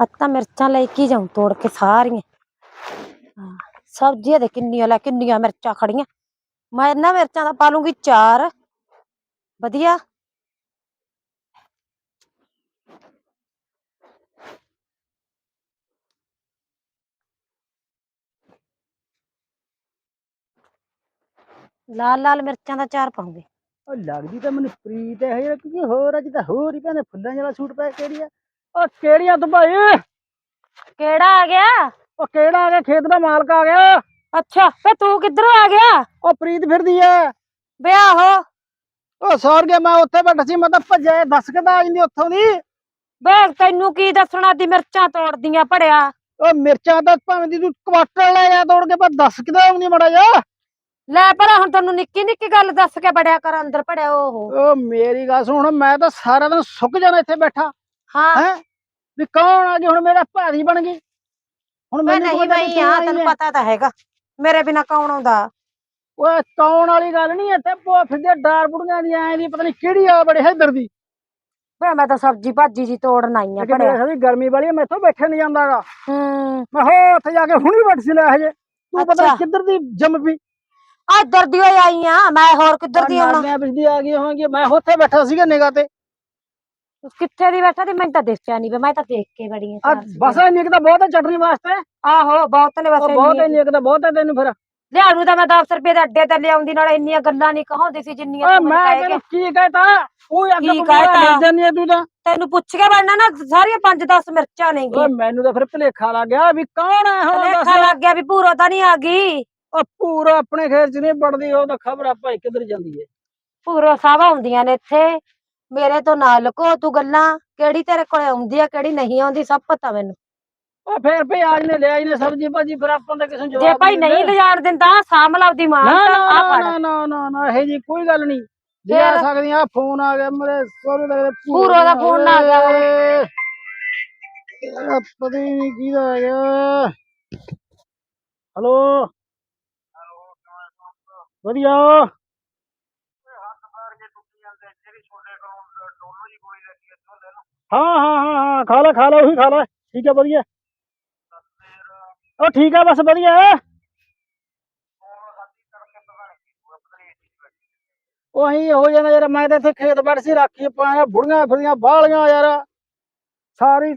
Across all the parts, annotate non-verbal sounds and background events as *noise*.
ਅੱਤਾ ਮਿਰਚਾਂ ਲੈ ਕੇ ਜਾਉਂ ਤੋੜ ਕੇ ਸਾਰੀਆਂ ਹਾਂ, ਸਬਜ਼ੀਆਂ ਦੇ ਕਿੰਨੀਆਂ ਲੈ ਕਿੰਨੀਆਂ ਮਿਰਚਾਂ ਖੜੀਆਂ ਮੈਂ ਇਹਨਾਂ ਮਿਰਚਾਂ ਦਾ ਪਾ ਲੂੰਗੀ ਚਾਰ ਵਧੀਆ ਲਾਲ ਲਾਲ ਮਿਰਚਾਂ ਦਾ ਚਾਰ ਪਾਉਂਗੇ ਉਹ ਲੱਗਦੀ ਤਾਂ ਮੈਨੂੰ ਪ੍ਰੀਤ ਹੈ ਯਾਰ ਕਿਉਂਕਿ ਹੋਰ ਅੱਜ ਤਾਂ ਹੋਰ ਹੀ ਕਹਿੰਦੇ ਫੁੱਲਾਂ ਵਾਲਾ ਸੂਟ ਪਾਇਆ ਕਿਹੜੀ ਆ? ਉਹ ਕਿਹੜੀਆਂ ਤੂੰ ਭਾਈ? ਕਿਹੜਾ ਆ ਗਿਆ? ਉਹ ਕਿਹੜਾ ਆ ਗਿਆ? ਖੇਤ ਦਾ ਮਾਲਕ ਆ ਗਿਆ। ਅੱਛਾ ਵੇ ਤੂੰ ਕਿੱਧਰੋਂ ਆ ਗਿਆ? ਉਹ ਪ੍ਰੀਤ ਫਿਰਦੀ ਐ ਵੇ ਆਹੋ ਉਹ ਸੌਰ ਗਿਆ ਮੈਂ ਉੱਥੇ ਬੈਠਾ ਸੀ ਮੈਂ ਤਾਂ ਭੱਜਿਆ ਦੱਸ ਕੇ ਤਾਂ ਆ ਜਾਂਦੀ ਉੱਥੋਂ ਦੀ? ਵੇ ਤੈਨੂੰ ਕੀ ਦੱਸਣਾ ਦੀ ਮਿਰਚਾਂ ਤੋੜਦੀਆਂ ਪੜਿਆ ਉਹ ਮਿਰਚਾਂ ਤਾਂ ਭਾਵੇਂ ਦੀ ਤੂੰ ਕੁਆਟਰ ਲੈ ਜਾ ਤੋੜ ਕੇ ਪਰ ਦੱਸ ਕਿਦਾ ਆਉਂਦੀ ਮੜਾ ਜਾ ਲੈ ਪਰ ਹੁਣ ਤੈਨੂੰ ਨਿੱਕੀ ਨਿੱਕੀ ਗੱਲ ਦੱਸ ਕੇ ਬੜਿਆ ਕਰ ਅੰਦਰ ਪੜਿਆ ਉਹ। ਉਹ ਮੇਰੀ ਗੱਲ ਸੁਣ ਮੈਂ ਤਾਂ ਸਾਰਾ ਦਿਨ ਸੁੱਕ ਜਾਣਾ ਇੱਥੇ ਬੈਠਾ। ਹਾਂ। ਹੈ? ਵੀ ਕੌਣ ਆ ਗਈ ਹੁਣ ਮੇਰਾ ਭਾਰੀ ਬਣ ਗਈ? ਹੁਣ ਮੈਂ ਮੈਨੂੰ ਨਹੀਂ ਬਈ ਹਾਂ ਤੈਨੂੰ। ਪਤਾ ਤਾਂ ਹੈਗਾ ਮੇਰੇ ਬਿਨਾ ਕੌਣ ਆਉਂਦਾ? ਓਏ ਕੌਣ ਵਾਲੀ ਗੱਲ ਨਹੀਂ ਇੱਥੇ ਭੋ ਫਿਰਦੇ ਡਾਰ ਬੁੜੀਆਂ ਦੀ ਐਂ ਦੀ ਪਤਾ ਨਹੀਂ ਕਿਹੜੀ ਆ ਬੜੇ ਹੈਦਰ ਦੀ। ਵੇ ਮੈਂ ਤਾਂ ਸਬਜ਼ੀ ਭਾਜੀ ਜੀ ਤੋੜਨ ਆਈ ਆ ਮੇਰੇ ਸਾਡੀ ਗਰਮੀ ਵਾਲੀ ਆ, ਮੈਥੋਂ ਬੈਠਿਆ ਨਹੀਂ ਜਾਂਦਾਗਾ ਹੂੰ। ਮੈਂ ਹੋ ਉੱਥੇ ਜਾ ਕੇ ਹੁਣੀ ਬੈਠ ਸੀ ਲੈ ਹਜੇ। ਤੂੰ ਪਤਾ ਕਿੱਧਰ ਦੀ ਜੰਮ ਪਈ। ਆ ਇੱਧਰ ਦੀ ਹੋਈ ਆਈ ਆ ਮੈਂ ਹੋਰ ਕਿੱਧਰ ਦੀ ਆਉਣਾ? ਮੈਂ ਬਿਜਲੀ ਆ ਗਈ ਹੋਵਾਂਗੀ ਮੈਂ ਉੱਥੇ ਬੈਠਾ ਸੀਗਾ ਨਿਗਾਹ ਤੇ। ਕਿੱਥੇ ਦੀ ਬੈਠਾ ਤੇ ਮੈਨੂੰ ਤਾਂ ਦਿਸਿਆ ਨਹੀਂ ਮੈਂ ਤਾਂ ਦੇਖ ਕੇ ਬੜੀ ਆ ਬਸ ਇੰਨੀ ਤਾਂ ਬਹੁਤ ਹੈ ਚਟਨੀ ਵਾਸਤੇ। ਆਹੋ ਬਹੁਤ ਨੇ ਬਸ ਬਹੁਤ ਇੰਨੀ ਤਾਂ ਬਹੁਤ ਹੈ ਤੈਨੂੰ ਫਿਰ। ਲਿਆੜੂ ਤਾਂ ਮੈਂ 10 ਰੁਪਏ ਦੇ ਅੱਡੇ ਤੇ ਲਿਆਉਂਦੀ ਨਾਲ ਇੰਨੀਆਂ ਗੱਲਾਂ ਨਹੀਂ ਕਹਾਉਂਦੀ ਸੀ ਜਿੰਨੀਆਂ ਤੂੰ ਮੈਂ ਤੈਨੂੰ ਕੀ। ਕਹਤਾ? ਉਹ ਅੱਗ? ਮਿਲ ਜਾਂਦੀ ਤੂੰ ਤਾਂ। ਤੈਨੂੰ ਪੁੱਛ ਕੇ ਬਣਨਾ ਨਾ ਸਾਰੀਆਂ 5-10 ਮਿਰਚਾਂ ਨੇ ਓਏ ਮੈਨੂੰ ਤਾਂ ਫਿਰ ਭੁਲੇਖਾ ਲੱਗ ਗਿਆ ਵੀ ਕੌਣ ਹੈ ਹੁਣ ਦੱਸ। ਲੱਗ ਗਿਆ ਵੀ ਪੂਰਾ ਤਾਂ ਨਹੀਂ ਆ ਗਈ। ਉਹ ਪੂਰਾ ਆਪਣੇ ਖੇਤ ਚ ਨਹੀਂ ਪੜਦੀ ਉਹ ਤਾਂ ਖਬਰ ਆ ਭਾਈ ਕਿੱਧਰ ਜਾਂਦੀ ਹੈ ਪੂਰਾ ਸਾਵਾ ਹੁੰਦੀਆਂ ਨੇ ਇੱਥੇ। ਮੇਰੇ ਤੋਂ ਨਾ ਲੁਕੋ ਤੂੰ ਗੱਲਾਂ ਕਿਹੜੀ ਤੇਰੇ ਕੋਲੇ ਆਉਂਦੀ ਆ ਕਿਹੜੀ ਨਹੀਂ ਆਉਂਦੀ ਸਭ ਪਤਾ ਮੈਨੂੰ। ਉਹ ਫੇਰ ਭਈ ਆਜ ਨੇ ਲਿਆ ਨੇ ਸਬਜੀ ਭਾਜੀ ਫਿਰ ਆਪਾਂ ਤਾਂ ਕਿਸੇ ਨੂੰ ਜੇ ਜਵਾਬ ਭਾਈ ਨਹੀਂ ਲਿਜਾਣ ਦਿੰਦਾ ਸਾਂਭਲ ਆਪਦੀ ਮਾਂ ਨਾ ਤਾਂ ਆ ਨਾ ਨਾ ਨਾ ਨਾ ਨਾ ਇਹ ਜੀ ਕੋਈ ਗੱਲ ਨਹੀਂ। ਲਿਆ ਫੇਰ? ਸਕਦੀ ਆ ਫੋਨ ਆ ਗਿਆ ਮੇਰੇ ਸੋਹਰੇ ਲੱਗਦੇ ਪੂਰੋ ਦਾ phone ਆ ਗਿਆ। ਵਾ। ਗਿਆ ਪਤਾ ਹੀ ਨਹੀਂ ਕਿਹਦਾ ਆ ਗਿਆ ਹਲੋ? ਵਧੀਆ ਹਾਂ ਹਾਂ ਹਾਂ ਹਾਂ ਖਾ ਲੈ ਖਾ ਲੈ ਉਹੀ ਖਾ ਲੈ ਠੀਕ ਹੈ ਵਧੀਆ ਉਹ ਠੀਕ ਹੈ ਬਸ ਵਧੀਆ ਹੈ ਉਹ ਅਸੀਂ ਹੋ ਜਾਂਦਾ ਯਾਰ ਮੈਂ ਤਾਂ ਇੱਥੇ ਖੇਤ ਬੈਠ ਸੀ ਰਾਖੀ ਪਾਇਆ ਬੁੜੀਆਂ ਫਿਰਦੀਆਂ ਬਾਲੀਆਂ ਯਾਰ ਸਾਰੀ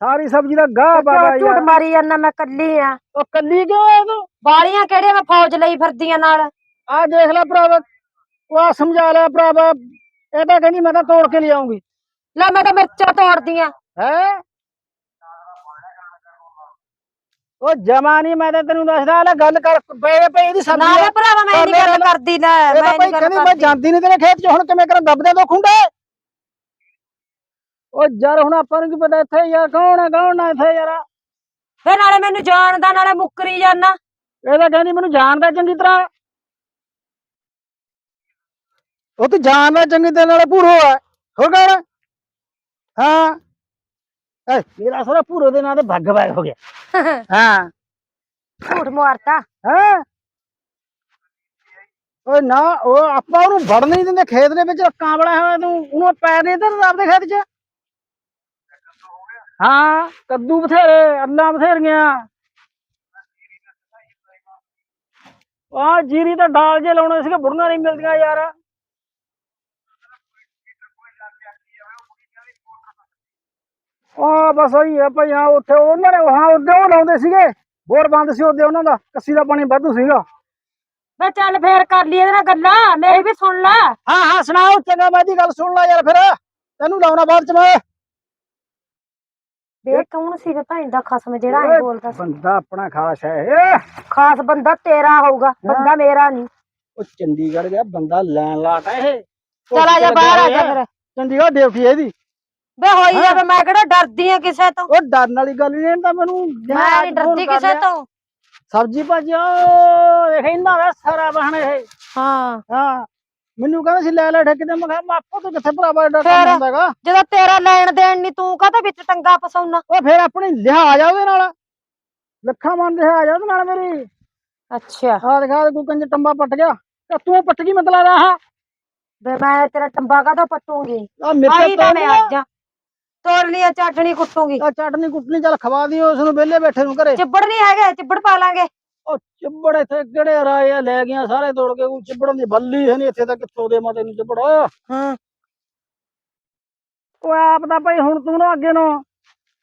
ਸਾਰੀ ਸਬਜ਼ੀ ਦਾ ਗਾਹ ਬਾਬਾ ਝੂਠ ਯਾਰ। ਮਾਰੀ ਜਾਂਦਾ ਮੈਂ ਕੱਲੀ ਆ। ਉਹ ਕੱਲੀ ਕਿਉਂ ਹੈ ਤੂੰ? ਬਾਲੀਆਂ ਕਿਹੜੀਆਂ ਮੈਂ ਫੌਜ ਲਈ ਫਿਰਦੀਆਂ ਨਾਲ? ਆ ਦੇਖ ਲੈ ਭਰਾਵਾ ਉਹ ਆਹ ਸਮਝਾ ਲੈ ਭਰਾਵਾ ਇਹ ਤਾਂ ਕਹਿੰਦੀ ਮੈਂ ਤਾਂ ਤੋੜ ਕੇ ਲਿਆਉਂਗੀ। ਲੈ ਮੈਂ ਤਾਂ ਮਿਰਚਾਂ ਤੋੜਦੀਆਂ। ਹੈ? ਉਹ ਜਮਾ ਨਹੀਂ ਮੈਂ ਤਾਂ ਤੈਨੂੰ ਦੱਸਦਾ ਲੈ ਗੱਲ ਕਰ ਪਏ ਪਏ ਇਹਦੀ ਨਾ ਸਬਜ਼ੀ ਵੇ ਭਰਾਵਾ ਮੈਂ ਨਹੀਂ ਗੱਲ। ਕਰਦੀ ਲੈ ਇਹ ਮੈਂ ਨਹੀਂ ਗੱਲ ਕਹਿੰਦੀ ਮੈਂ ਕਰਦੀ। ਜਾਂਦੀ ਨਹੀਂ ਤੇਰੇ ਖੇਤ 'ਚ ਹੁਣ ਕਿਵੇਂ ਕਰਾਂ ਦੱਬਦੇ ਦੋ ਖੁੰਡੇ? ਉਹ ਯਾਰ ਹੁਣ ਆਪਾਂ ਨੂੰ ਕੀ ਪਤਾ ਇੱਥੇ ਯਾਰ ਕੌਣ ਹੈ ਕੌਣ ਨਾ ਇੱਥੇ ਯਾਰ? ਫੇ ਨਾਲੇ ਮੈਨੂੰ ਜਾਣਦਾ ਨਾਲੇ ਮੁੱਕਰੀ ਜਾਂਦਾ। ਇਹ ਤਾਂ ਕਹਿੰਦੀ ਮੈਨੂੰ ਜਾਣਦਾ ਚੰਗੀ ਤਰ੍ਹਾਂ। ਉਹ ਤੂੰ ਜਾਣਦਾ ਚੰਗੀ ਤਰ੍ਹਾਂ ਨਾਲੇ ਭੂਰੋ ਹੈ। ਹੋਰ ਕੌਣ ਹਾਂ? ਐ ਮੇਰਾ ਸਾਰਾ ਭੂਰੋ ਦੇ ਨਾਂ ਤੇ ਭੱਗ ਬੈਗ ਹੋ ਗਿਆ। *laughs* ਹਾਂ। ਝੂਠ ਮਾਰਤਾ। ਹੈ। ਓਏ ਨਾ ਉਹ ਆਪਾਂ ਉਹਨੂੰ ਵੜਨ ਨਹੀਂ ਦਿੰਦੇ ਖੇਤ ਦੇ ਵਿੱਚ ਕਾਂਬੜਾ ਹੋਇਆ ਤੂੰ। ਉਹਨੂੰ ਪੈਰ ਨਹੀਂ ਦਿੰਦੇ ਆਪਦੇ ਖੇਤ 'ਚ। ਹਾਂ ਕੱਦੂ ਬਥੇਰੇ ਅੱਲਾ ਬਥੇਰੀਆਂ ਆ ਜੀਰੀ ਤਾਂ ਡਾਲ ਜੇ ਲਾਉਣੇ ਸੀਗੇ ਬੁੜੀਆਂ ਨਹੀਂ ਮਿਲਦੀਆਂ ਯਾਰ ਆ ਬਸ ਉਹੀ ਹੈ ਭਾਈ ਹਾਂ ਉੱਥੇ ਉਹਨਾਂ ਨੇ ਹਾਂ ਉਹਦੇ ਉਹ ਲਾਉਂਦੇ ਸੀਗੇ ਬੋਰ ਬੰਦ ਸੀ ਉਹਦੇ ਉਹਨਾਂ ਦਾ ਕੱਸੀ ਦਾ ਪਾਣੀ ਵਾਧੂ ਸੀਗਾ ਵੇ ਚੱਲ ਫੇਰ ਕਰ ਲਈ ਇਹਦੇ ਨਾਲ ਗੱਲਾਂ ਮੇਰੀ ਵੀ ਸੁਣ ਲੈ ਹਾਂ ਹਾਂ ਸੁਣਾਓ ਚੰਗਾ ਮੈਂ ਦੀ ਗੱਲ ਸੁਣ ਲੈ ਯਾਰ ਫਿਰ ਤੈਨੂੰ ਲਾਉਣਾ ਬਾਅਦ ਚ ਮੈਂ ਵੇ ਕੌਣ ਸੀ ਵੇ ਭੈਣ ਦਾ ਖਸਮ ਜਿਹੜਾ ਐ ਬੋਲਦਾ ਸੀ? ਬੰਦਾ ਆਪਣਾ ਖਾਸ ਹੈ ਇਹ ਖਾਸ ਬੰਦਾ ਤੇਰਾ ਹੋਊਗਾ ਬੰਦਾ ਮੇਰਾ ਨਹੀਂ। ਉਹ ਚੰਡੀਗੜ੍ਹ ਗਿਆ ਬੰਦਾ ਲੈਣ ਲਾਟ ਹੈ ਇਹ ਚਲ ਆ ਜਾ ਬਾਹਰ ਆ ਜਾ ਫਿਰ। ਚੰਡੀਗੜ੍ਹ ਡਿਊਟੀ ਇਹਦੀ। ਵੇ ਹੋਈ ਜਾਵੇ ਮੈਂ ਕਿਹੜਾ ਡਰਦੀ ਆ ਕਿਸੇ ਤੋਂ? ਉਹ ਡਰਨ ਵਾਲੀ ਗੱਲ ਨਹੀਂ ਤਾਂ ਮੈਨੂੰ। ਮੈਂ ਨਹੀਂ ਡਰਦੀ ਕਿਸੇ ਤੋਂ। ਸਬਜੀ ਭਾਜੀ ਉਹ ਦੇਖ ਇਹਨਾਂ ਦਾ ਸਾਰਾ ਬਹਣ ਇਹ। ਹਾਂ। ਹਾਂ। ਮੈਨੂੰ ਕਹਿੰਦਾ ਸੀ ਲੈ ਲੈ ਠੇਕੇ ਤੇ ਮੈਂ ਕਿਹਾ ਮਾਪੋ ਤੂੰ ਕਿੱਥੇ ਭਰਾਵਾ ਫਿਰ? ਕੰਮ ਹੁੰਦਾਗਾ ਜਦੋਂ ਤੇਰਾ ਲੈਣ ਦੇਣ ਨਹੀਂ ਤੂੰ ਕਾਹਦੇ ਵਿੱਚ ਟੰਗਾ ਪਸਾਉਣਾ? ਉਹ ਫਿਰ ਆਪਣੀ ਲਿਹਾਜ਼ ਆ ਉਹਦੇ ਨਾਲ। ਲੱਖਾਂ ਮਨ ਲਿਹਾਜ਼ ਆ ਉਹਦੇ ਨਾਲ ਮੇਰੀ। ਅੱਛਾ। ਆਹ ਦਿਖਾ ਕੋਈ ਕੰਜ ਟੰਬਾ ਪੱਟ ਗਿਆ। ਤੇ ਤੂੰ ਪੱਟ ਗਈ ਮਤਲਬ ਆਹ? ਵੇ ਮੈਂ ਤੇਰਾ ਟੰਬਾ ਕਾਹਤੋਂ ਪੱਟੂਗੀ? ਆ ਆਈ ਤਾਂ ਮੈਂ ਅੱਜ। ਤੋੜ ਲਿਆ ਚਟਣੀ ਕੁੱਟੂਗੀ। ਆ ਚਟਨੀ ਕੁੱਟਣੀ ਚੱਲ ਖਵਾ ਦਿਓ ਉਸ ਨੂੰ ਵਿਹਲੇ ਬੈਠੇ ਨੂੰ ਘਰੇ। ਚਿੱਬੜ ਨਹੀਂ ਹੈਗੇ ਚਿੱਬੜ ਪਾ ਲਾਂਗੇ। ਉਹ ਚਿੱਬੜ ਇੱਥੇ ਕਿਹੜੇ ਰਾਏ ਆ? ਲੈ ਗਿਆ ਸਾਰੇ ਤੋੜ ਕੇ ਉਹ ਚਿੱਬੜਾਂ ਦੀ ਬੱਲੀ ਹੈ ਨਹੀਂ ਇੱਥੇ ਤਾਂ ਕਿੱਥੋਂ ਦੇ ਮਤੇ ਨੂੰ ਚਿੱਬੜ? ਹਾਂ। ਉਹ ਆਪ ਦਾ ਭਾਈ ਹੁਣ ਤੂੰ ਨਾ ਅੱਗੇ ਨੂੰ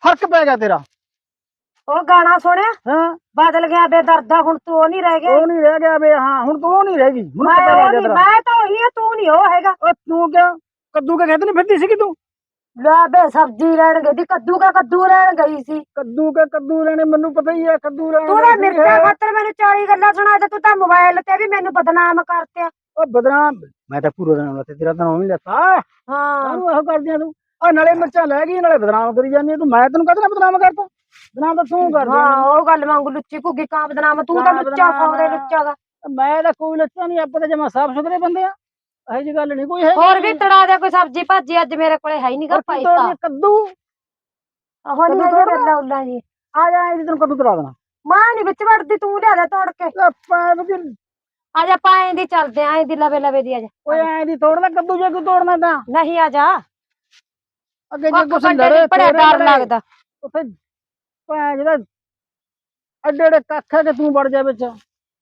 ਫ਼ਰਕ ਪੈ ਗਿਆ ਤੇਰਾ। ਉਹ ਗਾਣਾ ਸੁਣਿਆ? ਹਾਂ। ਬਦਲ ਗਿਆ ਬੇਦਰਦਾ ਹੁਣ ਤੂੰ ਉਹ ਨਹੀਂ ਰਹਿ ਗਿਆ। ਉਹ ਨਹੀਂ ਰਹਿ ਗਿਆ ਵੇ ਹਾਂ ਹੁਣ ਤੂੰ ਉਹ ਨਹੀਂ ਰਹਿ ਗਈ। ਹੁਣ ਮੈਂ ਪਤਾ ਲੱਗ ਗਿਆ ਮੈਂ ਤਾਂ ਉਹੀ ਤੂੰ ਨਹੀਂ ਉਹ ਹੈਗਾ। ਉਹ ਤੂੰ ਕਿਆ ਕੱਦੂ ਕੇ ਖੇਤ ਨਹੀਂ ਫਿਰਦੀ ਸੀ ਕਿ ਤੂੰ? ਲੈ ਬੇ ਸਬਜ਼ੀ ਲੈਣ ਗਈ ਦੀ ਕੱਦੂ ਕਾ ਕੱਦੂ ਲੈਣ ਗਈ ਸੀ। ਕੱਦੂ ਕੇ ਕੱਦੂ ਲੈਣੇ ਮੈਨੂੰ ਪਤਾ ਹੀ ਹੈ ਕੱਦੂ ਲੈਣੇ ਤੂੰ ਤਾਂ ਮਿਰਚਾਂ ਖਾਤਰ ਮੈਨੂੰ 40 ਗੱਲਾਂ ਸੁਣਾ ਤੇ ਤੂੰ ਤਾਂ ਮੋਬਾਈਲ ਤੇ ਵੀ ਮੈਨੂੰ ਬਦਨਾਮ ਕਰਤਿਆ। ਉਹ ਬਦਨਾਮ ਮੈਂ ਤਾਂ ਪੂਰਾ ਦਿਨ ਵਾਸਤੇ ਤੇਰਾ ਤਾਂ ਨਾਮ ਲੈਤਾ। ਹਾਂ। ਕਾਹਨੂੰ ਇਹੋ ਕਰਦੀਆਂ ਤੂੰ? ਆ ਨਾਲੇ ਮਿਰਚਾਂ ਲੈ ਗਈ ਨਾਲੇ ਬਦਨਾਮ ਕਰੀ ਜਾਂਦੀ ਆ। ਤੂੰ। ਮੈਂ ਤੈਨੂੰ ਕਹਦਾ ਬਦਨਾਮ ਕਰਤਾ? ਬਦਨਾਮ ਤਾਂ ਤੂੰ ਕਰਦੀ ਹਾਂ ਆ। ਉਹ ਗੱਲ ਵਾਂਗੂ ਲੁੱਚੀ ਘੁੱਗੀ ਕਾਂ ਬਦਨਾਮ ਤੂੰ ਤਾਂ ਕਾਂ ਲੁੱਚਾ ਬਦਨਾਮ ਖਾਉਂਦੇ। ਲੁੱਚਾ ਦਾ ਮੈਂ ਤਾਂ ਕੋਈ ਲੱਛਾ ਨਹੀਂ ਆਪਾਂ ਤਾਂ ਜਮਾ ਸਾਫ਼ ਸੁਥਰੇ ਬੰਦੇ ਆ। ਇਹੋ ਜੀ ਗੱਲ ਨਹੀਂ ਕੋਈ ਹੈ ਹੋਰ ਵੀ ਤੜਾ ਦੇ ਕੋਈ ਸਬਜ਼ੀ ਭਾਜੀ ਅੱਜ ਮੇਰੇ ਕੋਲੇ ਹੈ ਹੀ ਨਹੀਂਗਾ ਪੈਸਾ ਕੱਦੂ। ਉਹ ਨਹੀਂ ਤੋੜਨਾ? ਗੱਲਾਂ ਉੱਲਾਂ ਜੀ। ਆ ਜਾ ਇਹਦੀ ਤੈਨੂੰ ਕੱਦੂ ਤਰਾ ਦੇਣਾ। ਮੈਂ ਨਹੀਂ ਵਿੱਚ ਵੜਦੀ ਤੂੰ ਲਿਆ ਦੇ ਤੋੜ ਕੇ। ਲੈ ਪੈਪ ਦੀ ਆ ਜਾ ਪਾਏ ਦੀ ਚੱਲਦੇ ਆਂ ਦੀ ਲਵੇ ਲਵੇ ਦੀ ਆ ਜਾ ਓਏ ਐਂ ਦੀ ਤੋੜਨਾ ਕੱਦੂ ਜੇ ਕੋਈ ਤੋੜਨਾ ਤਾਂ। ਨਹੀਂ ਆ ਜਾ। ਅੱਗੇ ਜੇ ਕੁਛ ਲੜੇ ਬੜਾ ਡਰ ਲੱਗਦਾ। ਉੱਥੇ ਭੈਣ ਜਿਹੜਾ ਐਡੇ ਐਡੇ ਕੱਖ ਹੈ ਕਿ ਤੂੰ ਵੜ ਜਾ ਵਿੱਚ।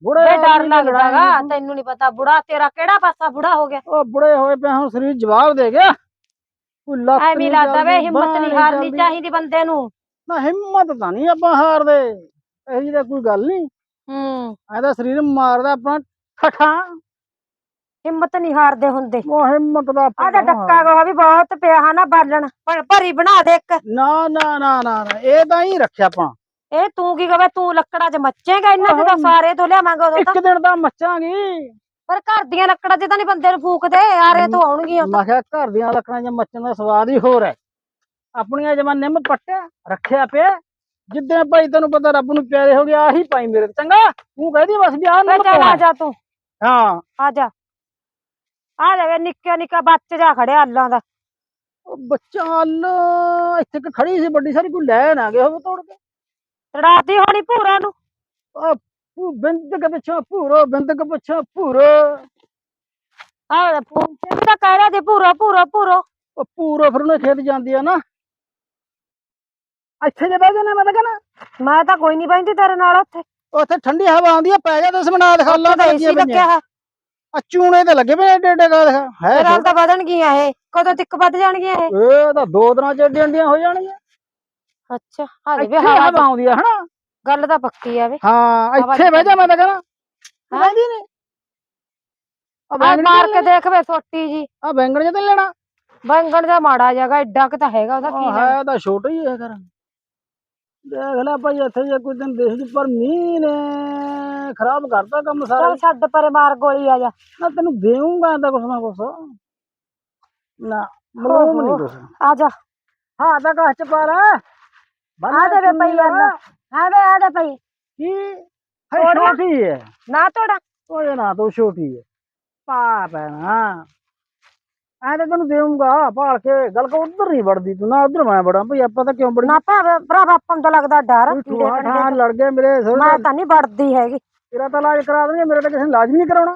ਬੁੜੇ ਬੇ ਡਰ ਲੱਗਦਾਗਾ। ਤੈਨੂੰ ਨਹੀਂ ਪਤਾ ਬੁੜਾ ਤੇਰਾ ਕਿਹੜਾ ਪਾਸਾ ਬੁੜਾ ਹੋ ਗਿਆ? ਉਹ ਬੁੜੇ ਹੋਏ ਪਏ ਹੁਣ ਸਰੀਰ ਜਵਾਬ ਦੇ ਗਿਆ। ਕੋਈ ਲੱਤ ਐਵੇਂ ਨਹੀਂ ਲੱਗਦਾ ਵੇ ਹਿੰਮਤ ਨਹੀਂ ਹਾਰਨੀ। ਚਾਹੀਦੀ ਬੰਦੇ ਨੂੰ। ਨਾ ਹਿੰਮਤ ਤਾਂ ਨਹੀਂ ਆਪਾਂ ਹਾਰਦੇ ਇਹੋ ਜਿਹੀ ਤਾਂ ਕੋਈ ਗੱਲ ਨਹੀਂ। ਹੂੰ। ਐਦਾ ਸਰੀਰ ਮਾਰਦਾ ਆਪਣਾ ਠਠਾ। ਹਿੰਮਤ ਨਹੀਂ ਹਾਰਦੇ ਹੁੰਦੇ। ਉਹ ਹਿੰਮਤ ਦਾ ਆ ਤਾਂ ਡੱਕਾ ਗੋਹਾ ਵੀ ਬਹੁਤ ਪਿਆ ਹਨਾ ਬਾਲਣ। ਭਰੀ ਬਣਾ ਦੇ ਇੱਕ। ਨਾ ਨਾ ਨਾ ਨਾ, ਇਹ ਤਾਂ ਹੀ ਰੱਖਿਆ ਆਪਾਂ। ਇਹ ਤੂੰ ਕੀ ਕਹਵੇ ਤੂੰ ਲੱਕੜਾਂ 'ਚ ਮੱਚੇਗਾ ਇਹਨਾਂ 'ਚ ਤਾਂ। ਸਾਰੇ ਤੋਂ ਲਿਆਵਾਂਗੇ ਉਦੋਂ ਤਾਂ। ਇੱਕ ਦਿਨ ਤਾਂ ਮੱਚਾਂਗੀ। ਪਰ ਘਰ ਦੀਆਂ ਲੱਕੜਾਂ 'ਚ ਤਾਂ ਨਹੀਂ ਬੰਦੇ ਨੂੰ ਫੂਕਦੇ ਆਰੇ ਤੋਂ ਆਉਣਗੀਆਂ ਮੈਂ ਕਿਹਾ ਘਰ ਦੀਆਂ ਲੱਕੜਾਂ 'ਚ ਮੱਚਣ ਦਾ ਸਵਾਦ ਹੀ ਹੋਰ ਹੈ। ਆਪਣੀਆਂ ਜਮਾਂ ਨਿੰਮ ਪੱਟਿਆ ਰੱਖਿਆ ਪਿਆ। ਜਿੱਦਾਂ ਭਾਈ ਤੈਨੂੰ ਪਤਾ ਰੱਬ ਨੂੰ ਪਿਆਰੇ ਹੋ ਗਿਆ ਆਹੀ ਪਾਈ ਮੇਰੇ ਚੰਗਾ ਤੂੰ ਕਹਦੀ ਬਸ ਵੀ ਆਹ ਨਿੰਮ ਚੱਲ ਆ ਜਾ ਤੂੰ। ਹਾਂ। ਆ ਜਾ। ਆ ਲੈ ਵੇ ਨਿੱਕਾ ਨਿੱਕਾ ਬੱਚ ਜਾ ਖੜਿਆ ਅੱਲਾਂ ਦਾ। ਉਹ ਬੱਚਾ ਅੱਲ ਇੱਥੇ ਕਿ ਖੜੀ ਸੀ ਵੱਡੀ ਸਾਰੀ ਕੋਈ ਲੈ ਨਾ ਗਿਆ ਹੋਵੇ ਤੋੜ ਕੇ। ਤੜਾਤੀ ਹੋਣੀ ਭੂਰਾ ਨੂੰ। ਭੂ ਬਿੰਦਕ ਪਿੱਛੋਂ ਭੂਰੋ ਬਿੰਦਕ ਪਿੱਛੋਂ ਭੂਰੋ। ਆ ਫੋਨ ਤੇ ਤਾਂ ਕਹਿ ਰਿਹਾ ਸੀ ਭੂਰਾ ਭੂਰਾ ਭੂਰੋ। ਉਹ ਭੂਰੋ ਫਿਰ ਉਹਨੇ ਖੇਤ ਜਾਂਦੀ ਆ ਨਾ। ਇੱਥੇ ਜੇ ਬਹਿ ਜਾਣਾ ਮੈਂ ਤਾਂ ਮੈਂ ਤਾਂ ਕੋਈ ਨਹੀਂ ਬੈਂਦੀ ਤੇਰੇ ਨਾਲ ਉੱਥੇ। ਉੱਥੇ ਠੰਡੀ ਹਵਾ ਆਉਂਦੀ ਆ ਪੈ ਜਾ ਦਸ ਮਿੰਟ ਦਿਖਾ ਲਾ ਉੱਥੇ ਏਸੀ ਲੱਗਿਆ ਹੈ ਆ ਚੂਨੇ ਤੇ ਲੱਗੇ ਪਏ ਏਡੇ ਕਾ ਦਿਖਾ ਹੈ ਤੇਰੇ ਤਾਂ ਵਧਣ ਗਈਆਂ ਇਹ ਕਦੋਂ ਤੱਕ ਵੱਧ ਜਾਣਗੀਆਂ ਇਹ। ਇਹ ਤਾਂ ਦੋ ਦਿਨਾਂ ਚ ਏਡੀਆਂ ਹੋ ਜਾਣਗੀਆਂ। ਅੱਛਾ ਹਾਂ ਵੀ ਇੱਥੇ ਹਵਾ ਹਵਾ ਆਉਂਦੀ ਆ ਹਨਾ? ਗੱਲ ਤਾਂ ਪੱਕੀ ਆ ਵੇ। ਹਾਂ ਹਵਾ ਇੱਥੇ ਬਹਿ ਜਾ ਮੈਂ ਤਾਂ ਕਹਿੰਦਾ। ਹਾਂ। ਬਹਿੰਦੀ ਨੇ ਆ ਆ ਬੈਂਗਣ ਮਾਰ ਕੇ ਦੇਖ ਵੇ ਸੋਟੀ ਜੀ। ਆ ਬੈਂਗਣ ਜੇ ਤੇ ਲੈਣਾ। ਬੈਂਗਣ ਦਾ ਮਾੜਾ ਜਗਾ ਐਡਾ ਕਿ ਤਾਂ ਹੈਗਾ ਉਹਦਾ ਕੀ ਉਹ ਲੈਣਾ। ਹੈ ਤਾਂ ਛੋਟਾ ਹੀ ਹੈ ਕਰ ਦੇਖ ਲੈ ਭਾਈ ਇੱਥੇ ਜੇ ਕੋਈ ਦਿਨ ਦੇਖ ਪਰ ਮੀਂਹ ਨੇ ਖਰਾਬ ਕਰਤਾ ਕੰਮ ਸਾਰਾ। ਚੱਲ ਛੱਡ ਪਰੇ ਮਾਰ ਗੋਲੀ ਆ ਜਾ। ਨਾ ਤੈਨੂੰ ਦੇਵਾਂਗਾ ਤਾਂ ਕੁਛ ਨਾ ਕੁਛ। ਨਾ ਮਲੂਮ ਨਹੀਂ। ਕੁਛ। ਆ ਜਾ। ਹਾਂ ਤਾਂ ਕਾਹ ਚ ਪਾ ਲੈ ਆ ਦੇ ਵੇ ਪਈ ਅੱਲਾ ਆ ਵੇ ਆ ਦੇ ਪਈ ਕੀ? ਹੈ ਤੋੜ ਲਾ। ਛੋਟੀ ਹੈ ਨਾ ਤੋੜਾ। ਉਹ ਨਾ ਤੂੰ ਛੋਟੀ ਹੈ ਪਾ ਪੈਣਾ ਐ ਤਾਂ ਤੈਨੂੰ ਦੇਵਾਂਗਾ ਭਾਲ ਕੇ ਗੱਲ ਕੋ ਉਧਰ ਨਹੀਂ ਵੜਦੀ ਤੂੰ। ਨਾ ਉਧਰ ਮੈਂ ਵੜਾਂ। ਭਈ ਆਪਾਂ ਤਾਂ ਕਿਉਂ ਵੜੀ ਨਾ ਭਰਾ ਭਰਾ ਆਪਾਂ ਨੂੰ ਤਾਂ ਲੱਗਦਾ ਡਰ। ਕੋਈ ਕੀੜੇ ਠੂਆ ਕੰਡੇ ਠਾਂ ਲੜ ਗਏ ਮੇਰੇ ਤੋਂ। ਥੋੜੇ ਮੈਂ ਤਾਂ। ਨਹੀਂ ਵੜਦੀ ਹੈਗੀ। ਤੇਰਾ ਤਾਂ ਇਲਾਜ ਕਰਾ ਦੇਣਗੇ। ਮੇਰੇ ਤਾਂ ਕਿਸੇ ਨੇ ਇਲਾਜ ਵੀ ਨਹੀਂ ਕਰਾਉਣਾ।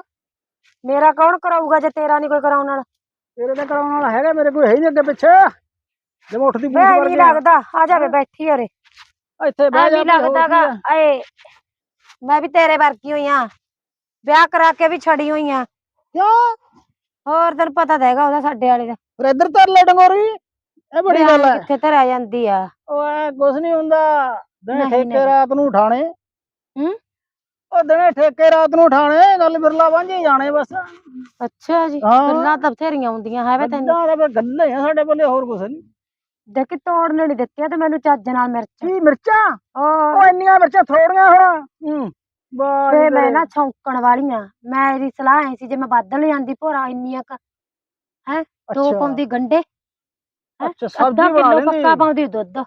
ਮੇਰਾ ਕੌਣ ਕਰਾਊਗਾ ਜੇ ਤੇਰਾ ਨਹੀਂ ਕੋਈ ਕਰਾਉਣ ਵਾਲਾ? ਤੇਰੇ ਤਾਂ ਕਰਾਉਣ ਵਾਲਾ ਹੈਗਾ। ਮੇਰੇ ਕੋਈ ਹੈ ਹੀ ਨਹੀਂ ਅੱਗੇ ਪਿੱਛੇ। ਜੇ ਮੈਂ ਉੱਠਦੀ ਪੂਛ ਵੜ ਨਹੀਂ ਲੱਗਦਾ। ਆ ਜਾ ਵੇ ਬੈਠੀ ਉਰੇ। ਇੱਥੇ ਬਹਿ ਜਾ ਐਵੇਂ ਵੀ ਹੋਰ ਲੱਗਦਾਗਾ। ਕੀ ਆ। ਏ ਮੈਂ ਵੀ ਤੇਰੇ ਵਰਗੀ ਹੋਈ ਆ। ਵਿਆਹ ਕਰਾ ਕੇ ਵੀ ਛੜੀ ਹੋਈ ਆ। ਕਿਉਂ? ਹੋਰ ਤੈਨੂੰ ਪਤਾ ਤਾਂ ਹੈਗਾ ਉਹਦਾ ਸਾਡੇ ਵਾਲੇ ਦਾ। ਫਿਰ ਇੱਧਰ ਧਰ ਲੈ ਡੰਗੋਰੀ। ਇਹ ਬੜੀ ਗੱਲ ਹੈ ਕਿੱਥੇ ਧਰਿਆ ਜਾਂਦੀ ਆ। ਓਏ ਕੁਛ ਨਹੀਂ ਹੁੰਦਾ। ਦਿਨੇ ਨਹੀਂ, ਠੇਕੇ ਨਹੀਂ। ਰਾਤ ਨੂੰ ਉਠਾਣੇ ਹੂੰ? ਉਹ ਦਿਨੇ ਠੇਕੇ ਰਾਤ ਨੂੰ ਉਠਾਣੇ ਗੱਲ ਬਿਰਲਾ ਵਾਂਝੇ ਜਾਣੇ ਬਸ। ਅੱਛਾ ਜੀ ਹਾਂ। ਗੱਲਾਂ ਤਾਂ ਬਥੇਰੀਆਂ ਹੁੰਦੀਆਂ ਹੈ ਵੇ ਤੈਨੂੰ? ਗੱਲਾਂ ਫਿਰ ਗੱਲਾਂ ਹੀ ਆ ਸਾਡੇ ਬੱਲੇ ਹੋਰ ਕੁਛ ਨਹੀਂ। ਦੇਖੀ ਤੋੜਨ ਨਹੀਂ ਦਿੱਤੀਆਂ ਤੇ ਮੈਨੂੰ ਚੱਜ ਨਾਲ ਮਿਰਚ। ਕੀ ਮਿਰਚਾਂ? ਓ ਉਹ ਇੰਨੀਆਂ ਮਿਰਚਾਂ ਥੋੜੀਆਂ ਹੁਣ। ਹੂੰ। ਜੀ ਮੈਂ। ਨਾ ਛੌਂਕਣ ਵਾਲੀਆਂ। ਮੇਰੀ ਸਲਾਹ ਐ ਸੀ ਜੇ ਮੈਂ ਬਾਦਲ ਜਾਂਦੀ ਭੋਰਾ ਇੰਨੀਆਂ ਕ ਹੈ? ਦੋ ਅੱਛਾ, ਪਾਉਂਦੀ ਗੰਡੇ। ਹੈਂ? ਅੱਛਾ ਅੱਧਾ ਸਬਜ਼ੀ ਬਣਾ ਕਿਲੋ ਲੈਂਦੀ। ਪੱਕਾ ਪਾਉਂਦੀ ਦੁੱਧ।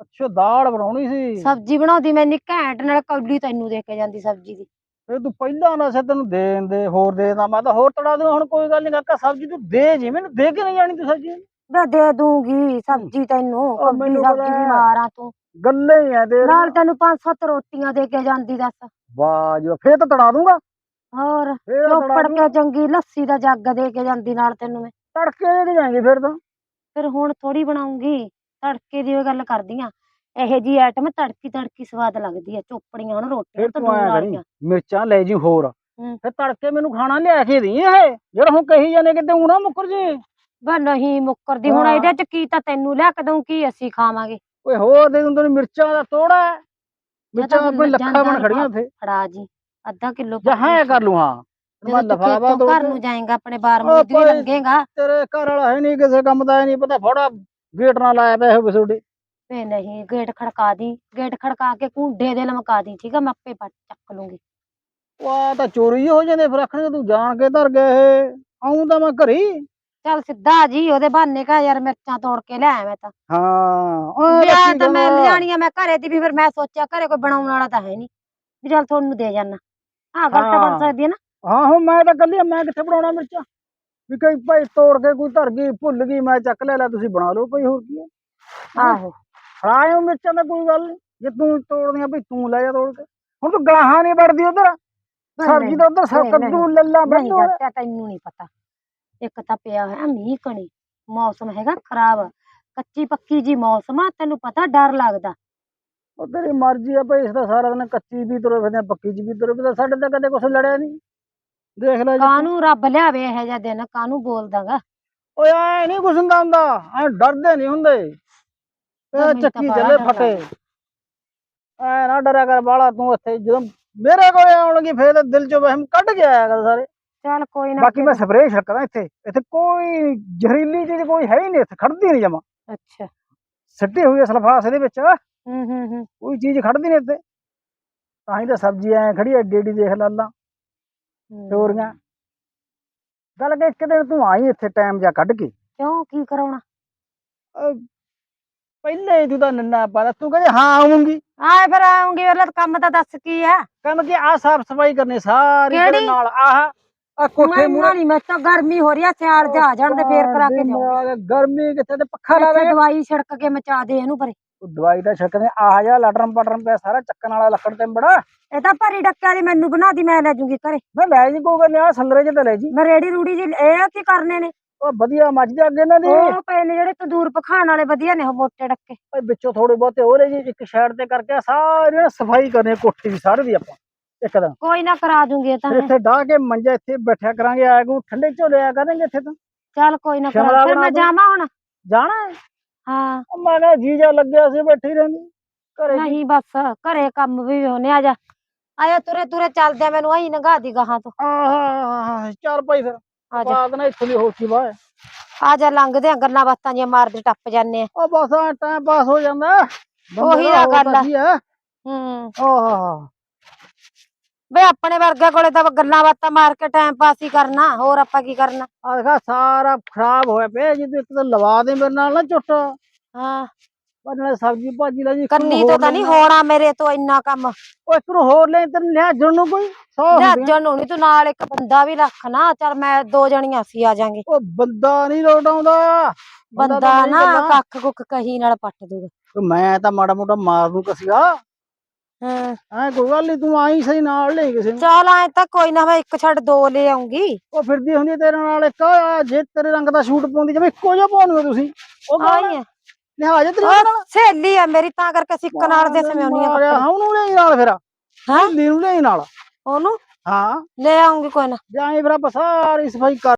ਅੱਛਾ ਦਾਲ ਬਣਾਉਣੀ ਸੀ। ਸਬਜ਼ੀ ਬਣਾਉਂਦੀ ਮੈਂ ਇੰਨੀ ਘੈਂਟ ਨਾਲ ਕੌਲੀ ਤੈਨੂੰ ਦੇ ਕੇ ਜਾਂਦੀ ਸਬਜ਼ੀ ਦੀ। ਫਿਰ ਤੂੰ ਪਹਿਲਾਂ ਨਾ ਸੇ ਤੈਨੂੰ ਦੇਣ ਦੇ ਹੋਰ ਦੇ ਦਾ ਮੈਂ ਤਾਂ ਹੋਰ ਤੜਾ ਦੂੰ ਹੁਣ ਕੋਈ ਗੱਲ ਨਹੀਂ ਕਾਕਾ ਸਬਜ਼ੀ ਤੂੰ ਦੇ ਜੀ ਮੈਨੂੰ ਦੇ ਕੇ ਨਹੀਂ ਜਾਣੀ ਤੂੰ ਸਬਜ਼ੀ। ਮੈਂ ਦੇ ਦੂੰਗੀ ਸਬਜ਼ੀ ਤੈਨੂੰ ਉਹ ਮੈਨੂੰ ਸਬਜ਼ੀ ਪਤਾ ਤੂੰ। ਗੱਲੇ ਹੀ ਆ ਦੇ ਨਾਲ ਤੈਨੂੰ ਪੰਜ ਸੱਤ ਰੋਟੀਆਂ ਦੇ ਕੇ ਜਾਂਦੀ ਦੱਸ। ਵਾਹ ਜੀ ਵਾਹ, ਫੇਰ ਤਾਂ ਤੜਾ ਦੂੰਗਾ। ਹੋਰ ਫੇਰ ਚੋਪੜ ਕੇ ਚੰਗੀ ਲੱਸੀ ਦਾ ਜੱਗ ਦੇ ਕੇ ਜਾਂਦੀ ਨਾਲ ਤੈਨੂੰ ਮੈਂ। ਤੜਕੇ ਦੇ ਕੇ ਜਾਏਂਗੇ ਫਿਰ ਤਾਂ। ਫਿਰ ਹੁਣ ਥੋੜੀ ਬਣਾਉਂਗੀ ਤੜਕੇ ਦੀ ਉਹ ਗੱਲ ਕਰਦੀ ਆ। ਇਹੋ ਜੀ ਆਈਟਮ ਤੜਕੀ ਤੜਕੀ ਸਵਾਦ ਲੱਗਦੀ ਆ ਚੋਪੜੀਆਂ ਹੁਣ ਰੋਟੀਆਂ ਫਿਰ ਤੋਂ ਆਇਆ ਕਰੀ ਵਾਲੀਆਂ। ਮਿਰਚਾਂ ਲੈ ਜੀ ਹੋਰ। ਹੂੰ। ਫਿਰ ਤੜਕੇ ਮੈਨੂੰ ਖਾਣਾ ਲਿਆ ਕੇ ਦੀ ਇਹ ਜਿਹੜਾ ਹੁਣ ਕਹੀ ਜਾਂਦੇ ਕਿਤੇ ਊਂ ਨਾ ਮੁੱਕਰ ਜੀ। ਬਾ ਨਹੀਂ ਮੁੱਕਰਦੀ ਹੁਣ ਹਾਂ। ਇਹਦੇ ਚ ਕੀ ਤਾਂ ਤੈਨੂੰ ਲਿਆ ਕੇ ਦਊਂ ਕੀ ਅਸੀਂ ਖਾਵਾਂਗੇ? ਓਏ ਹੋਰ ਦੇ ਦੂੰ ਤੈਨੂੰ ਮਿਰਚਾਂ ਦਾ ਤੋੜਾ ਹੈ। ਮਿਰਚਾਂ ਤਾਂ ਆਪਣੇ ਲੱਖਾਂ ਜਾਂਦਾ ਬਣ ਖੜੀਆਂ ਉੱਥੇ। ਫੜਾ ਜੀ ਅੱਧਾ ਕਿਲੋ ਜਾਂ ਹੈ ਕਰ ਲੂੰ ਹਾਂ। ਮੈਂ ਲਫਾਫਾ ਦੋ ਘਰ ਨੂੰ ਜਾਏਗਾ ਆਪਣੇ ਬਾਰ ਉਹ ਮੂਦ ਵੀ ਭਾਈ- ਲੰਘੇਗਾ। ਤੇਰੇ ਘਰ ਵਾਲਾ ਹੈ ਨਹੀਂ ਕਿਸੇ ਕੰਮ ਦਾ ਨਹੀਂ ਪਤਾ ਫੜਾ ਗੇਟ ਨਾਲ ਲਾਇਆ ਪਿਆ ਹੋਵੇ ਤੁਹਾਡੇ ਵੇ ਨਹੀਂ ਗੇਟ ਖੜਕਾ ਦੀ ਗੇਟ ਖੜਕਾ ਕੇ ਕੁੰਡੇ ਦੇ ਲਮਕਾ ਦੀ ਠੀਕ ਆ ਮੈਂ ਆਪੇ ਪੱਟ ਚੱਕ ਲੂੰਗੀ ਉਹ ਆਹ ਤਾਂ ਚੋਰੀ ਹੋ ਜਾਂਦੇ ਫਿਰ ਆਖਣਗੇ ਤੂੰ ਜਾਣ ਕੇ ਧਰ ਗਏ ਆਉਂ ਤਾਂ ਮੈਂ ਘਰੀ। ਚੱਲ ਸਿੱਧਾ ਆ ਜੀ ਉਹਦੇ ਬਹਾਨੇ ਕਾ ਯਾਰ ਮਿਰਚਾਂ ਤੋੜ ਕੇ ਲੈ ਆਵੇਂ ਤਾਂ। ਹਾਂ ਲਿਆ ਰੱਖੀ ਤਾਂ ਮੈਂ ਗੱਲ। ਲਿਆਣੀ ਆ ਮੈਂ ਘਰੇ ਦੀ ਵੀ ਫਿਰ ਮੈਂ ਸੋਚਿਆ ਘਰੇ ਕੋਈ ਬਣਾਉਣ ਵਾਲਾ ਤਾਂ ਹੈ ਨਹੀਂ ਵੀ ਚੱਲ ਤੁਹਾਨੂੰ ਦੇ ਜਾਨਾ। ਆਹ ਗੱਲ ਤਾਂ ਬਣ ਹਾਂ। ਸਕਦੀ ਹੈ ਨਾ। ਹਾਂ ਹੁਣ ਮੈਂ ਤਾਂ ਕੱਲੀ ਮੈਂ ਕਿੱਥੇ ਬਣਾਉਣਾ ਮਿਰਚਾਂ? ਵੀ ਕਈ ਭਾਈ ਤੋੜ ਕੇ ਕੋਈ ਧਰ ਗਈ ਭੁੱਲ ਗਈ ਮੈਂ ਚੱਕ ਲੈ ਲੈ ਤੁਸੀਂ ਬਣਾ ਲਓ ਕੋਈ ਹੋਰ ਕੀ ਹੈ? ਆਹੋ। ਫੜਾਇਓ ਮਿਰਚਾਂ ਦਾ ਕੋਈ ਗੱਲ ਨਹੀਂ ਜੇ ਤੂੰ ਤੋੜਦੀਆਂ ਭਈ ਤੂੰ ਲੈ ਜਾ ਤੋੜ ਕੇ। ਹੁਣ ਤੂੰ ਗਾਹਾਂ ਨਹੀਂ ਵੜਦੀ ਉਧਰ। ਸਬਜ਼ੀ ਦਾ ਉਧਰ ਸਭ ਕੱਦੂ ਲੱਲਾ ਨਹੀਂ ਬੰਦੂ ਤੈਨੂੰ ਨਹੀਂ ਪਤਾ। ਇੱਕ ਤਾਂ ਪਿਆ ਹੋਇਆ ਮੀਂਹ ਕਣੀ ਮੌਸਮ ਹੈਗਾ ਖਰਾਬ ਕੱਚੀ ਪੱਕੀ ਜੀ ਮੌਸਮ ਆ ਤੈਨੂੰ ਪਤਾ ਡਰ ਲੱਗਦਾ। ਉਹ ਤੇਰੀ ਮਰਜ਼ੀ ਆ ਭਈ ਇਸ ਦਾ ਸਾਰਾ ਦਿਨ ਕੱਚੀ ਵੀ ਤੁਰੇ ਫਿਰਦੇ ਆ, ਪੱਕੀ ਚ ਵੀ ਤੁਰੇ ਫਿਰਦੇ ਆ। ਸਾਡੇ ਤਾਂ ਕਦੇ ਕੁਛ ਲੜਿਆ ਨਹੀਂ। ਦੇਖ ਲੈ ਜੀ ਕਾਹਨੂੰ ਰੱਬ ਲਿਆਵੇ ਇਹੋ ਜਿਹਾ ਦਿਨ ਕਾਹਨੂੰ ਬੋਲਦਾਗਾ। ਓਏ ਐ ਨਹੀਂ ਕੁਛ ਹੁੰਦਾ ਹੁੰਦਾ ਐ ਡਰਦੇ ਨਹੀਂ ਹੁੰਦੇ। ਇਹ ਮੈਨੂੰ ਤਾਂ ਚੱਕੀ ਚੱਲੇ ਡਰ ਫਟੇ। ਐ ਨਾ ਡਰਿਆ ਕਰ ਬਾਲਾ ਤੂੰ ਇੱਥੇ ਜਦੋਂ ਮੇਰੇ ਕੋਲੇ ਆਉਣਗੇ ਫੇਰ ਤਾਂ ਦਿਲ ਚੋਂ ਵਹਿਮ ਕੱਢ ਕੇ ਆਇਆ ਕਰ ਸਾਰੇ। ਚੱਲ ਕੋਈ ਨਾ ਬਾਕੀ ਮੈਂ ਸਪਰੇਅ ਛਿੜਕਦਾ ਇੱਥੇ। ਇੱਥੇ ਕੋਈ ਜ਼ਹਿਰੀਲੀ ਚੀਜ਼ ਕੋਈ ਹੈ ਹੀ ਨਹੀਂ ਇੱਥੇ ਖੜਦੀ ਨਹੀਂ ਜਮਾ। ਅੱਛਾ। ਸਿੱਟੀ ਹੋਈ ਹੈ ਸਲਫਾਸ ਇਹਦੇ ਵਿੱਚ। ਹੂੰ ਹੂੰ ਹੂੰ। ਕੋਈ ਚੀਜ਼ ਖੜਦੀ ਨਹੀਂ ਇੱਥੇ। ਤਾਂ ਹੀ ਤਾਂ ਸਬਜ਼ੀ ਐ ਖੜੀ ਐਡੀ ਐਡੀ ਦੇਖ ਲਾਲਾ ਹੂੰ। ਤੋਰੀਆਂ ਗੱਲ ਕਿ ਇੱਕ ਦਿਨ ਤੂੰ ਆਈ ਇੱਥੇ ਟਾਈਮ ਜਾ ਕੱਢ ਕੇ। ਕਿਉਂ? ਕੀ ਕਰਾਉਣਾ? ਪਹਿਲੇ ਹੀ ਤੂੰ ਤਾਂ ਨੰਨਾ ਪਾਦਾ ਤੂੰ ਕਹਿੰਦੇ ਹਾਂ ਆਉਂਗੀ ਆਏ ਫਿਰ ਆਉਂਗੀ ਵੇਲੇ ਕੰਮ ਤਾਂ ਦੱਸ ਕੀ ਆ। ਕੰਮ ਕਿ ਆ? ਸਾਫ਼ ਸਫ਼ਾਈ ਕਰਨੀ ਸਾਰੀ? ਨਾਲ। ਆਹ ਆ ਕੋਠੇ ਮੂਹਰੇ ਨਹੀਂ ਮੈਂ ਤਾਂ ਗਰਮੀ ਹੋ ਰਹੀ ਆ ਸਿਆਲ ਜਾ ਆ ਜਾਣ ਦੇ ਫੇਰ ਕਰਾ ਕੇ ਜਾਓ ਗਰਮੀ ਕਿੱਥੇ ਤੇ ਪੱਖਾ ਲਾ ਦੇ ਦਵਾਈ ਛਿੜਕ ਕੇ ਮਚਾ ਦੇ ਇਹਨੂੰ ਪਰੇ। ਦਵਾਈ ਦਾ ਛਕਦੇ ਆਹ ਜਾ ਲਟਰਮ ਪਟਰਮ ਪਿਆ ਸਾਰਾ ਚੱਕਣ ਵਾਲਾ ਲੱਕੜ ਤੇ ਬੜਾ। ਇਹ ਤਾਂ ਭਰੀ ਡੱਕਿਆ ਦੀ ਮੈਨੂੰ ਬਣਾ ਦੀ ਮੈਂ ਲੈ ਜੂੰਗੀ ਘਰੇ। ਮੈਂ ਲੈ ਜੀ ਕੋਈ ਗੱਲ ਨੀ, ਸੰਦਰੇ ਚ ਤੇ ਲੈ ਜੀ। ਮੈਂ ਰੇੜੀ ਰੂੜੀ ਜੀ ਇਹ ਕੀ ਕਰਨੇ ਨੇ? ਉਹ ਵਧੀਆ ਮੱਝ ਜਾ ਅੱਗੇ ਇਹਨਾਂ ਦੀ। ਉਹ ਪਏ ਨੇ ਜਿਹੜੇ ਤੰਦੂਰ ਪਖਾਣ ਵਾਲੇ ਵਧੀਆ ਨੇ ਉਹ ਮੋਟੇ ਡੱਕੇ। ਓਏ ਵਿੱਚੋਂ ਥੋੜੇ ਬਹੁਤੇ ਹੋ ਰਹੇ ਜੀ ਇੱਕ ਸਾਈਡ ਤੇ ਕਰਕੇ ਸਾਰੀ ਨਾ ਸਫ਼ਾਈ ਕਰਨੀ ਕੋਠੀ ਦੀ ਸਾਰੀ ਦੀ ਆਪਾਂ। ਇੱਕਦਮ ਕੋਈ ਨਾ ਕਰਾ ਦੂੰਗੀ ਇਹ ਤਾਂ ਫਿਰ ਮੈਂ। ਇੱਥੇ ਡਾਹ ਕੇ ਮੰਜਾ ਇੱਥੇ ਬੈਠਿਆ ਕਰਾਂਗੇ ਆਇਆ ਕੋ ਠੰਡੇ ਝੋਲੇ ਆਇਆ ਕਰਾਂਗੇ ਇੱਥੇ ਤਾਂ। ਚੱਲ ਕੋਈ ਨਾ ਸ਼ਿਮਲਾ ਕਰਾ ਫਿਰ ਬਣਾ ਮੈਂ ਦੂੰ। ਜਾਵਾਂ ਹੁਣ। ਜਾਣਾ ਹੈ? ਹਾਂ। ਉਹ ਮੈਂ ਕਿਹਾ ਜੀਜਾ ਲੱਗਿਆ ਸੀ ਬੈਠੀ ਰਹਿੰਦੀ। ਘਰੇ ਜੀ। ਨਹੀਂ ਬਸ ਘਰੇ ਕੰਮ ਵੀ ਹੋਣੇ ਆ ਜਾ। ਆਇਆ ਤੁਰੇ ਤੁਰੇ ਚੱਲਦੇ ਆ ਮੈਨੂੰ ਆਈ ਨਗਾ ਦੀ ਗਾਹਾਂ ਤੋਂ। ਆਹ ਚੱਲ ਭਾਈ ਫਿਰ। ਆ ਜਾ। ਬਾਅਦ ਨਾ ਇੱਥੇ ਵੀ ਹੋਰ ਕੀ ਬਾਏ ਆ ਜਾ ਲੰਘਦੇ ਆ ਗੱਲਾਂ ਬਾਤਾਂ ਜਿਹੀਆਂ ਮਾਰਦੇ ਟੱਪ ਜਾਂਦੇ ਆ। ਉਹ ਬਸ ਟਾਈਮ ਪਾਸ ਹੋ ਜਾਂਦਾ। ਬੰਦੇ ਉਹੀ ਦਾ ਤਾਂ ਹੋਰ ਗੱਲ ਆ। ਕੀ ਹੈ। ਹੂੰ। ਆਹ। ਵੇ ਆਪਣੇ ਵਰਗੇ ਕੋਲੇ ਤਾਂ ਗੱਲਾਂ ਬਾਤਾਂ ਮਾਰ ਕੇ ਟਾਈਮ ਪਾਸ ਹੀ ਕਰਨਾ ਹੋਰ ਆਪਾਂ ਕੀ ਕਰਨਾ? ਆ ਦੇਖਾ ਸਾਰਾ ਖਰਾਬ ਹੋਇਆ ਪਿਆ ਜੀ ਤੂੰ ਇੱਕ ਤਾਂ ਲਵਾ ਦੇ ਮੇਰੇ ਨਾਲ ਨਾ ਝੁੱਟ। ਹਾਂ। ਪਰ ਨਾਲੇ ਸਬਜ਼ੀ ਭਾਜੀ ਲੈ ਜੀ ਕੰਨੀ ਤੋਂ ਤਾਂ ਨਹੀਂ। ਹੋਣਾ ਮੇਰੇ ਤੋਂ ਇੰਨਾ ਕੰਮ। ਇੱਕ ਨੂੰ ਹੋਰ ਲੈ ਤੇ ਲਿਆ ਜਣ ਨੂੰ ਕੋਈ? ਸੌ। ਲਿਆਜਣ ਨੂੰ ਨੀ ਤੂੰ ਨਾਲ ਇੱਕ ਬੰਦਾ ਵੀ ਰੱਖ ਨਾ ਚੱਲ ਮੈਂ ਦੋ ਜਣੀਆਂ ਅਸੀਂ ਆ ਜਾਾਂਗੇ। ਉਹ ਬੰਦਾ ਨਹੀਂ ਲੋਟ ਆਉਂਦਾ। ਬੰਦਾ ਤਾਂ ਨਾ। ਕੱਖ ਕੁੱਖ ਕਹੀ ਨਾਲ ਪੱਟ ਦੂਗਾ। ਮੈਂ ਤਾਂ ਮਾੜਾ ਮੋਟਾ ਮਾਰ ਦੂੰ ਕਸੀਆ। ਹਾਂ। ਐ ਕੋਈ ਗੱਲ ਨਹੀਂ ਤੂੰ ਆਈ ਸਹੀ ਨਾਲ ਲੈ ਕਿਸੇ ਨੂੰ ਚੱਲ ਐ ਤਾਂ ਕੋਈ ਨਾ ਮੈਂ ਇੱਕ ਛੱਡ ਦੋ ਲੈ ਆਉਂਗੀ ਉਹ ਫਿਰਦੀ ਹੁੰਦੀ ਤੇਰੇ ਨਾਲ ਇੱਕ ਜੇ ਤੇਰੇ ਰੰਗ ਦਾ ਸੂਟ ਪਾਉਂਦੀ ਜਿਵੇਂ ਇੱਕੋ ਜਿਹਾ ਪਾਉਂਦੇ ਹੋ ਤੁਸੀਂ। ਉਹ ਆਈ ਹੈ? ਲਿਹਾਜ਼ ਤੇਰੇ ਨਾਲ। ਸਹੇਲੀ ਆ ਮੇਰੀ ਤਾਂ ਕਰਕੇ ਸਿੱਕ ਨਾਲ ਦੇ ਸਮਿਆਉਣੀ ਆ ਕੱਪੜੇ। ਉਹਨੂੰ ਲੈ ਨਾਲ ਫਿਰ। ਹੈਂ? ਲੀ ਨੂੰ ਲੈ ਨਾਲ। ਉਹਨੂੰ? ਹਾਂ। ਲੈ ਆਉਂਗੀ ਕੋਈ ਨਾ। ਜਾਂ ਫਿਰ ਆਪਾਂ ਸਾਰੀ ਸਫ਼ਾਈ ਕਰ